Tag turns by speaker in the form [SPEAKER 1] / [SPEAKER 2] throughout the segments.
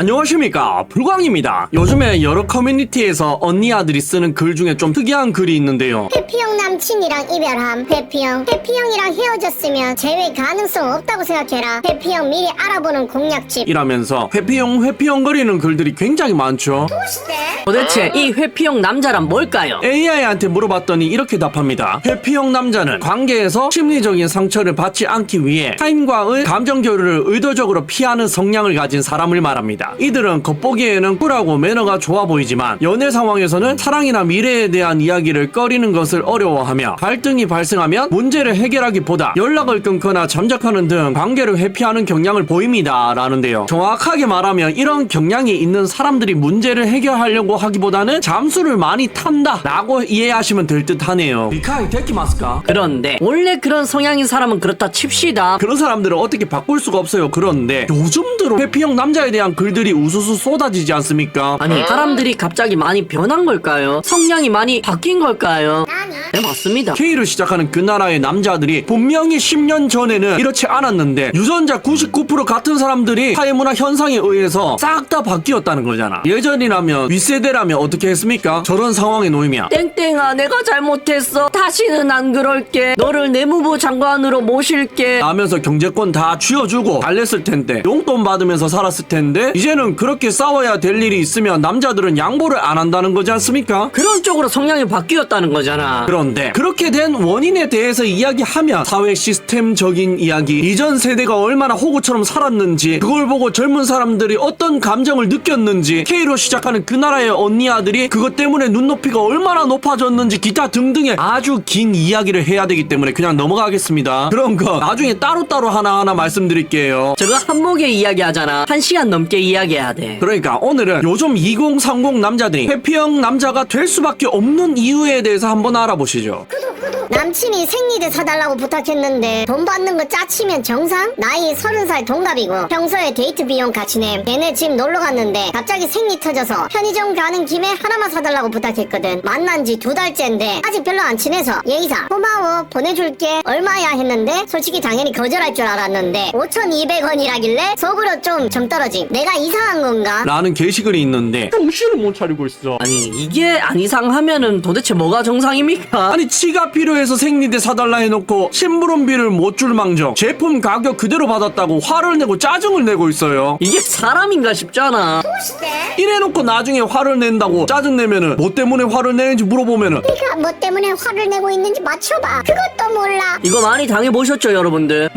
[SPEAKER 1] 안녕하십니까. 불광입니다. 요즘에 여러 커뮤니티에서 언니 아들이 쓰는 글 중에 좀 특이한 글이 있는데요.
[SPEAKER 2] 회피형 남친이랑 이별함. 회피형. 회피형이랑 헤어졌으면 재회 가능성 없다고 생각해라. 회피형 미리 알아보는 공략집.
[SPEAKER 1] 이라면서 회피용 회피용 거리는 글들이 굉장히 많죠.
[SPEAKER 3] 도대체 이 회피형 남자란 뭘까요?
[SPEAKER 1] AI한테 물어봤더니 이렇게 답합니다. 회피형 남자는 관계에서 심리적인 상처를 받지 않기 위해 타인과의 감정 교류를 의도적으로 피하는 성향을 가진 사람을 말합니다 이들은 겉보기에는 쿨하고 매너가 좋아 보이지만 연애 상황에서는 사랑이나 미래에 대한 이야기를 꺼리는 것을 어려워하며 갈등이 발생하면 문제를 해결하기보다 연락을 끊거나 잠적하는 등 관계를 회피하는 경향을 보입니다 라는데요 정확하게 말하면 이런 경향이 있는 사람들이 문제를 해결하려고 하기보다는 잠수를 많이 탄다 라고 이해하시면 될 듯 하네요 리카이 데키마스까?
[SPEAKER 3] 그런데 원래 그런 성향인 사람은 그렇다 칩시다.
[SPEAKER 1] 그런 사람들을 어떻게 바꿀 수가 없어요 그런데 요즘 들어 회피형 남자에 대한 글들 이 우수수 쏟아지지 않습니까?
[SPEAKER 3] 아니 사람들이 갑자기 많이 변한 걸까요? 성향이 많이 바뀐 걸까요? 네 맞습니다.
[SPEAKER 1] K를 시작하는 그 나라의 남자들이 분명히 10년 전에는 이렇지 않았는데 유전자 99% 같은 사람들이 사회문화 현상에 의해서 싹 다 바뀌었다는 거잖아 예전이라면 윗세대라면 어떻게 했습니까? 저런 상황에 놓이면
[SPEAKER 3] 땡땡아 내가 잘못했어. 다시는 안 그럴게. 너를 내무부 장관으로 모실게.
[SPEAKER 1] 하면서 경제권 다 쥐어주고 달랬을 텐데 용돈 받으면서 살았을 텐데 이 제는 그렇게 싸워야 될 일이 있으면 남자들은 양보를 안 한다는 거지 않습니까?
[SPEAKER 3] 그런 쪽으로 성향이 바뀌었다는 거잖아.
[SPEAKER 1] 그런데 그렇게 된 원인에 대해서 이야기하면 사회 시스템적인 이야기 이전 세대가 얼마나 호구처럼 살았는지 그걸 보고 젊은 사람들이 어떤 감정을 느꼈는지 K로 시작하는 그 나라의 언니 아들이 그것 때문에 눈높이가 얼마나 높아졌는지 기타 등등의 아주 긴 이야기를 해야 되기 때문에 그냥 넘어가겠습니다 그런 거 나중에 따로따로 하나하나 말씀드릴게요
[SPEAKER 3] 저거 한목에 이야기하잖아. 한 시간 넘게 이야기해야 돼.
[SPEAKER 1] 그러니까 오늘은 요즘 2030 남자들이 회피형 남자가 될 수밖에 없는 이유에 대해서 한번 알아보시죠.
[SPEAKER 2] 남친이 생리대 사달라고 부탁했는데 돈 받는 거 짜치면 정상? 나이 서른 살 동갑이고 평소에 데이트 비용 같이 내 걔네 집 놀러 갔는데 갑자기 생리 터져서 편의점 가는 김에 하나만 사달라고 부탁했거든. 만난 지 두 달째인데 아직 별로 안 친해서. 예의상 고마워 보내줄게. 얼마야 했는데 솔직히 당연히 거절할 줄 알았는데 5,200원이라길래 속으로 좀 정 떨어짐. 내가 이상한 건가?
[SPEAKER 1] 라는 게시글이 있는데 정신을 못 차리고 있어
[SPEAKER 3] 아니 이게 안 이상하면은 도대체 뭐가 정상입니까?
[SPEAKER 1] 아니 치가 필요해서 생리대 사달라 해놓고 심부름비를 못 줄 망정 제품 가격 그대로 받았다고 화를 내고 짜증을 내고 있어요
[SPEAKER 3] 이게 사람인가 싶잖아.
[SPEAKER 1] 이래놓고 나중에 화를 낸다고 짜증내면은 뭐 때문에 화를 내는지 물어보면은
[SPEAKER 2] 네가 뭐 때문에 화를 내고 있는지 맞춰봐 그것도 몰라
[SPEAKER 3] 이거 많이 당해보셨죠 여러분들?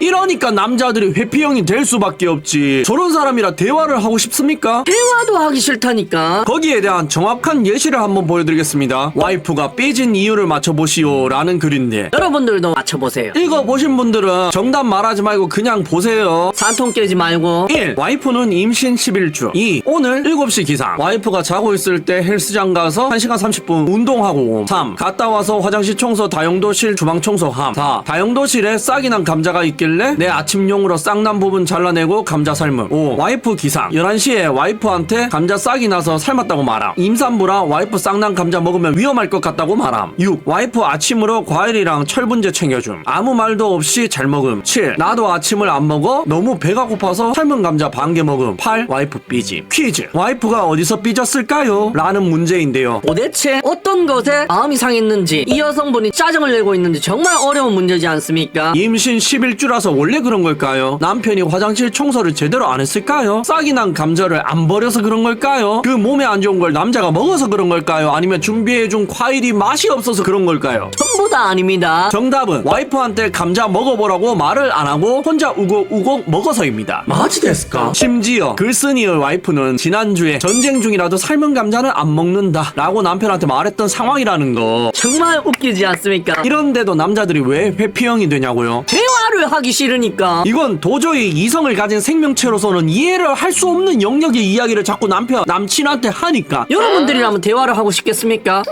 [SPEAKER 1] 이러니까 남자들이 회피형이 될 수밖에 없지 저런 사람이라 대화를 하고 싶습니까?
[SPEAKER 3] 대화도 하기 싫다니까.
[SPEAKER 1] 거기에 대한 정확한 예시를 한번 보여드리겠습니다 와이프가 삐진 이유를 맞춰보시오 라는 글인데
[SPEAKER 3] 여러분들도 맞춰보세요.
[SPEAKER 1] 읽어보신 분들은 정답 말하지 말고 그냥 보세요
[SPEAKER 3] 산통 깨지 말고
[SPEAKER 1] 1. 와이프는 임신 11주 2. 오늘 7시 기상 와이프가 자고 있을 때 헬스장 가서 1시간 30분 운동하고 옴 3. 갔다 와서 화장실 청소 다용도실 주방 청소함 4. 다용도실에 싹이 난 감자가 있길래 내 아침용으로 싹 난 부분 잘라내고 감자 삶음 5. 와이프 기상 11시에 와이프한테 감자 싹이 나서 삶았다고 말함 임산부라 와이프 싹난 감자 먹으면 위험할 것 같다고 말함 6. 와이프 아침으로 과일이랑 철분제 챙겨줌 아무 말도 없이 잘 먹음 7. 나도 아침을 안 먹어 너무 배가 고파서 삶은 감자 반 개 먹음 8. 와이프 삐짐 퀴즈 와이프가 어디서 삐졌을까요? 라는 문제인데요
[SPEAKER 3] 도대체 어떤 것에 마음이 상했는지 이 여성분이 짜증을 내고 있는지 정말 어려운 문제지 않습니까?
[SPEAKER 1] 임신 11주라서 원래 그런 걸까요? 남편이 화장실 청소를 제대로 안 했을까요? 싹이 난 감자를 안 버려서 그런 걸까요? 그 몸에 안 좋은 걸 남자가 먹어서 그런 걸까요? 아니면 준비해준 과일이 맛이 없어서 그런 걸까요?
[SPEAKER 3] 전부 다 아닙니다.
[SPEAKER 1] 정답은 와이프한테 감자 먹어보라고 말을 안 하고 혼자 우걱우걱 먹어서입니다.
[SPEAKER 3] 마지 됐을까?
[SPEAKER 1] 심지어 글쓴이의 와이프는 지난주에 전쟁 중이라도 삶은 감자는 안 먹는다 라고 남편한테 말했던 상황이라는 거
[SPEAKER 3] 정말 웃기지 않습니까?
[SPEAKER 1] 이런데도 남자들이 왜 회피형이 되냐고요?
[SPEAKER 3] 대화를 하기 싫으니까
[SPEAKER 1] 이건 도저히 이성을 가진 생명체로서는 이해를 할 수 없는 영역의 이야기를 자꾸 남편, 남친한테 하니까
[SPEAKER 3] 여러분들이라면 대화를 하고 싶겠습니까?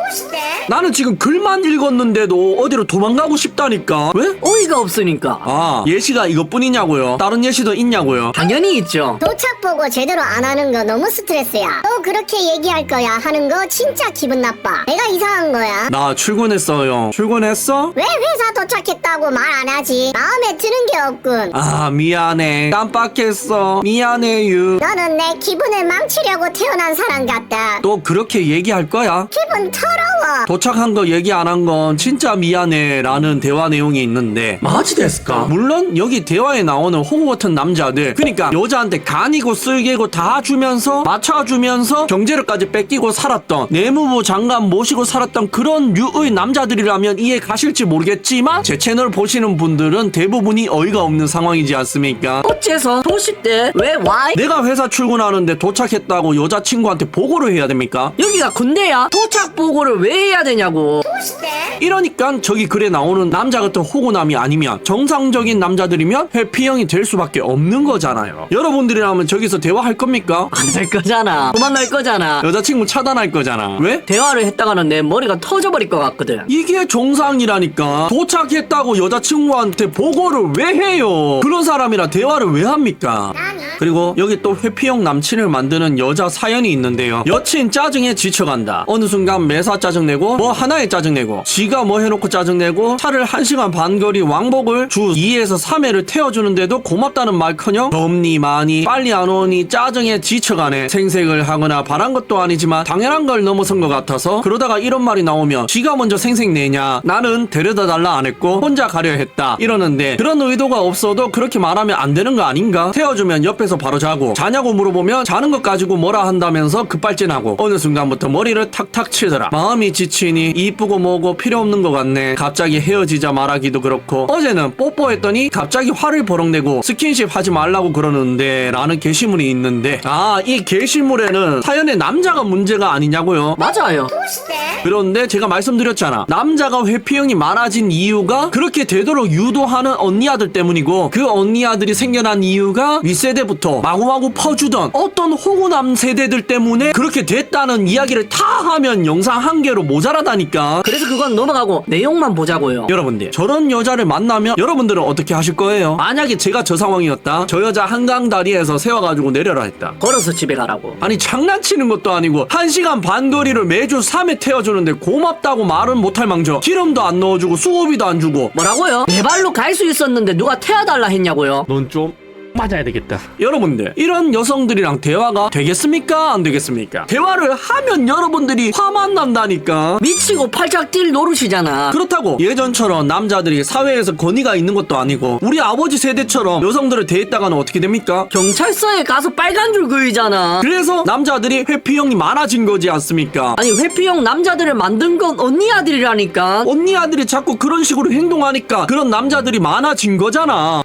[SPEAKER 1] 나는 지금 글만 읽었는데도 어디로 도망가고 싶다니까 왜?
[SPEAKER 3] 어이가 없으니까
[SPEAKER 1] 아 예시가 이것뿐이냐고요? 다른 예시도 있냐고요?
[SPEAKER 3] 당연히 있죠.
[SPEAKER 2] 도착 보고 제대로 안 하는 거 너무 스트레스야. 또 그렇게 얘기할 거야 하는 거 진짜 기분 나빠. 내가 이상한 거야.
[SPEAKER 1] 나 출근했어요 출근했어?
[SPEAKER 2] 왜 회사 도착했다고 말 안 하지? 마음에 드는 게 없군.
[SPEAKER 1] 아 미안해 깜빡했어 미안해요 you.
[SPEAKER 2] 너는 내 기분을 망치려고 태어난 사람 같다.
[SPEAKER 1] 또 그렇게 얘기할 거야?
[SPEAKER 2] 기분 더러워.
[SPEAKER 1] 도착한 거 얘기 안 한 건 진짜 미안해 라는 대화 내용이 있는데 마지 됐을까? 물론 여기 대화에 나오는 호구 같은 남자들 그러니까 여자한테 간이고 쓸개고 다 주면서 맞춰주면서 경제력까지 뺏기고 살았던 내무부 장관 모시고 살았던 그런 류의 남자들이라면 이해 가실지 모르겠지만 제 채널 보시는 분들은 대부분이 어이가 없는 상황이지 않습니까?
[SPEAKER 3] 어째서 도시 때 왜 와이?
[SPEAKER 1] 내가 회사 출근하는데 도착했다고 여자친구한테 보고를 해야 됩니까?
[SPEAKER 3] 여기가 군대야? 도착 보고를 왜 해야 되냐고.
[SPEAKER 1] 이러니까 저기 글에 나오는 남자 같은 호구남이 아니면 정상적인 남자들이면 회피형이 될 수밖에 없는 거잖아요. 여러분들이라면 저기서 대화할 겁니까?
[SPEAKER 3] 안 될 거잖아. 도망갈 거잖아.
[SPEAKER 1] 여자친구 차단할 거잖아. 왜?
[SPEAKER 3] 대화를 했다가는 내 머리가 터져버릴 것 같거든.
[SPEAKER 1] 이게 정상이라니까 도착했다고 여자친구한테 보고를 왜 해요? 그런 사람이랑 대화를 왜 합니까? 그리고 여기 또 회피형 남친을 만드는 여자 사연이 있는데요. 여친 짜증에 지쳐간다. 어느 순간 매사 짜증내고 뭐 하나에 짜증내고 지가 뭐 해놓고 짜증내고 차를 1시간 반 거리 왕복을 주 2에서 3회를 태워주는데도 고맙다는 말커녕 덥니 많이 빨리 안 오니 짜증에 지쳐가네 생색을 하거나 바란 것도 아니지만 당연한 걸 넘어선 것 같아서 그러다가 이런 말이 나오면 지가 먼저 생색 내냐 나는 데려다 달라 안 했고 혼자 가려 했다 이러는데 그런 의도가 없어도 그렇게 말하면 안 되는 거 아닌가 태워주면 옆에서 바로 자 고. 자냐고 물어보면 자는 것 가지고 뭐라 한다면서 급발진하고 어느 순간부터 머리를 탁탁 치더라. 마음이 지치니 이쁘고 뭐고 필요 없는 것 같네. 갑자기 헤어지자 말하기도 그렇고 어제는 뽀뽀했더니 갑자기 화를 버럭내고 스킨십 하지 말라고 그러는데 라는 게시물이 있는데 아 이 게시물에는 사연의 남자가 문제가 아니냐고요?
[SPEAKER 3] 맞아요.
[SPEAKER 1] 그런데 제가 말씀드렸잖아. 남자가 회피형이 많아진 이유가 그렇게 되도록 유도하는 언니 아들 때문이고 그 언니 아들이 생겨난 이유가 윗세대부터 마구 마구 퍼주던 어떤 호구남 세대들 때문에 그렇게 됐다는 이야기를 다 하면 영상 한 개로 모자라다니까.
[SPEAKER 3] 그래서 그건 넘어가고 내용만 보자고요.
[SPEAKER 1] 여러분들 저런 여자를 만나면 여러분들은 어떻게 하실 거예요? 만약에 제가 저 상황이었다. 저 여자 한강 다리에서 세워가지고 내려라 했다.
[SPEAKER 3] 걸어서 집에 가라고.
[SPEAKER 1] 아니 장난치는 것도 아니고 1시간 반 거리를 매주 3회 태워주는데 고맙다고 말은 못할 망정 기름도 안 넣어주고 수고비도 안 주고
[SPEAKER 3] 뭐라고요? 내 발로 갈 수 있었는데 누가 태워달라 했냐고요?
[SPEAKER 4] 넌 좀 맞아야 되겠다.
[SPEAKER 1] 여러분들 이런 여성들이랑 대화가 되겠습니까 안 되겠습니까 대화를 하면 여러분들이 화만 난다니까
[SPEAKER 3] 미치고 팔짝 뛸 노릇이잖아.
[SPEAKER 1] 그렇다고 예전처럼 남자들이 사회에서 권위가 있는 것도 아니고 우리 아버지 세대처럼 여성들을 대했다가는 어떻게 됩니까
[SPEAKER 3] 경찰서에 가서 빨간 줄 그이잖아.
[SPEAKER 1] 그래서 남자들이 회피형이 많아진 거지 않습니까
[SPEAKER 3] 아니 회피형 남자들을 만든 건 언니 아들이라니까.
[SPEAKER 1] 언니 아들이 자꾸 그런 식으로 행동하니까 그런 남자들이 많아진 거잖아.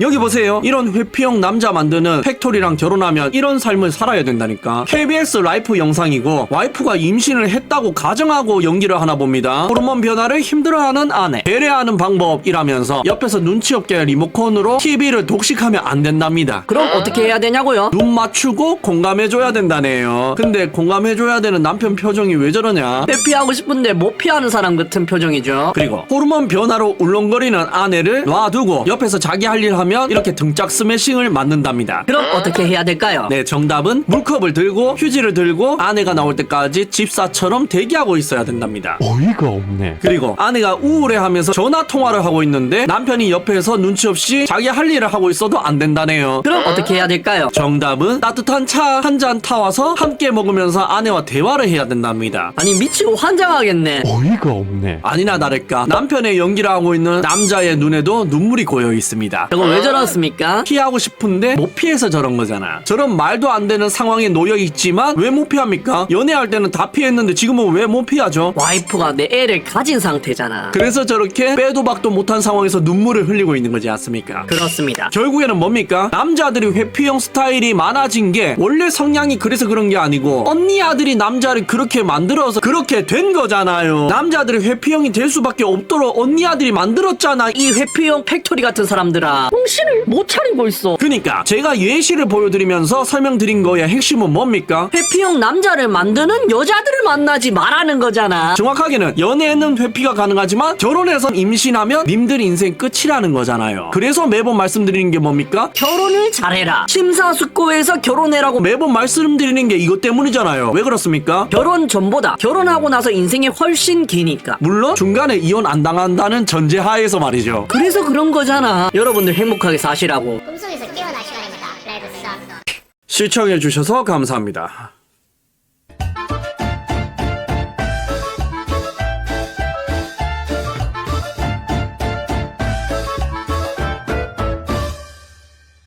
[SPEAKER 1] 여기 보세요. 이런 회피형 남자 만드는 팩토리랑 결혼하면 이런 삶을 살아야 된다니까. KBS 라이프 영상이고 와이프가 임신을 했다고 가정하고 연기를 하나 봅니다. 호르몬 변화를 힘들어하는 아내. 배려하는 방법이라면서 옆에서 눈치 없게 리모컨으로 TV를 독식하면 안 된답니다.
[SPEAKER 3] 그럼 어떻게 해야 되냐고요?
[SPEAKER 1] 눈 맞추고 공감해줘야 된다네요. 근데 공감해줘야 되는 남편 표정이 왜 저러냐?
[SPEAKER 3] 회피하고 싶은데 못 피하는 사람 같은 표정이죠.
[SPEAKER 1] 그리고 호르몬 변화로 울렁거리는 아내를 놔두고 옆에서 자기 할 일 하면 이렇게 등짝 스매싱을 맞는답니다.
[SPEAKER 3] 그럼 어떻게 해야 될까요?
[SPEAKER 1] 네, 정답은 물컵을 들고 휴지를 들고 아내가 나올 때까지 집사처럼 대기하고 있어야 된답니다.
[SPEAKER 4] 어이가 없네.
[SPEAKER 1] 그리고 아내가 우울해하면서 전화 통화를 하고 있는데 남편이 옆에서 눈치 없이 자기 할 일을 하고 있어도 안 된다네요.
[SPEAKER 3] 그럼 어떻게 해야 될까요?
[SPEAKER 1] 정답은 따뜻한 차 한 잔 타와서 함께 먹으면서 아내와 대화를 해야 된답니다.
[SPEAKER 3] 아니 미치고 환장하겠네.
[SPEAKER 4] 어이가 없네.
[SPEAKER 1] 아니나 다를까 남편의 연기를 하고 있는 남자의 눈에도 눈물이 고여 있습니다.
[SPEAKER 3] 저거 왜 저렇습니까?
[SPEAKER 1] 피하고 싶은데 못 피해서 저런 거잖아. 저런 말도 안 되는 상황에 놓여 있지만 왜 못 피합니까? 연애할 때는 다 피했는데 지금은 왜 못 피하죠?
[SPEAKER 3] 와이프가 내 애를 가진 상태잖아.
[SPEAKER 1] 그래서 저렇게 빼도 박도 못한 상황에서 눈물을 흘리고 있는 거지 않습니까?
[SPEAKER 3] 그렇습니다.
[SPEAKER 1] 결국에는 뭡니까? 남자들이 회피형 스타일이 많아진 게 원래 성향이 그래서 그런 게 아니고 언니 아들이 남자를 그렇게 만들어서 그렇게 된 거잖아요. 남자들이 회피형이 될 수밖에 없도록 언니 아들이 만들었잖아.
[SPEAKER 3] 이 회피형 팩토리 같은 사람들아 정신을 못 차리고 있어.
[SPEAKER 1] 그러니까 제가 예시를 보여드리면서 설명드린 거의 핵심은 뭡니까?
[SPEAKER 3] 회피형 남자를 만드는 여자들을 만나지 말라는 거잖아.
[SPEAKER 1] 정확하게는 연애는 회피가 가능하지만 결혼해서 임신하면 님들 인생 끝이라는 거잖아요. 그래서 매번 말씀드리는 게 뭡니까?
[SPEAKER 3] 결혼을 잘해라. 심사숙고해서 결혼해라고.
[SPEAKER 1] 매번 말씀드리는 게 이것 때문이잖아요. 왜 그렇습니까?
[SPEAKER 3] 결혼 전보다 결혼하고 나서 인생이 훨씬 기니까.
[SPEAKER 1] 물론 중간에 이혼 안 당한다는 전제하에서 말이죠.
[SPEAKER 3] 그래서 그런 거잖아. 여러분들 행복 하게 사시라고.
[SPEAKER 2] 꿈속에서 깨어나 시간입니다. 레드 썬.
[SPEAKER 1] 시청해주셔서 감사합니다.